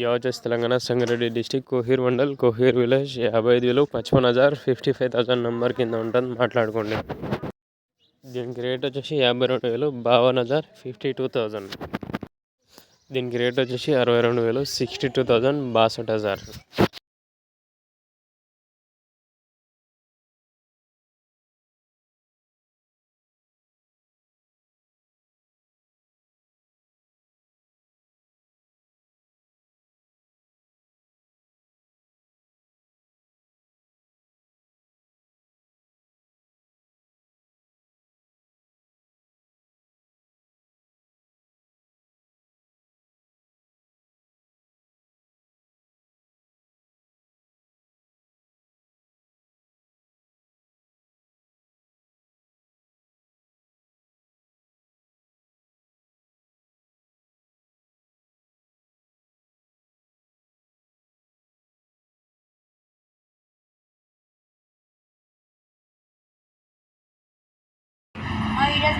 Yeah వచ్చేసి Telangana Sangareddy district Kohir mandal Kohir village యాభై ఐదు వేలు పచ్చపన్ హజార్ ఫిఫ్టీ ఫైవ్ థౌసండ్ నెంబర్ కింద ఉంటుంది. మాట్లాడుకోండి. దీనికి రేట్ వచ్చేసి యాభై రెండు వేలు బావన్ హజార్ ఫిఫ్టీ టూ థౌజండ్ దీనికి రేట్ వచ్చేసి అరవై రెండు వేలు సిక్స్టీ టూ థౌజండ్ బాసట్ హజార్.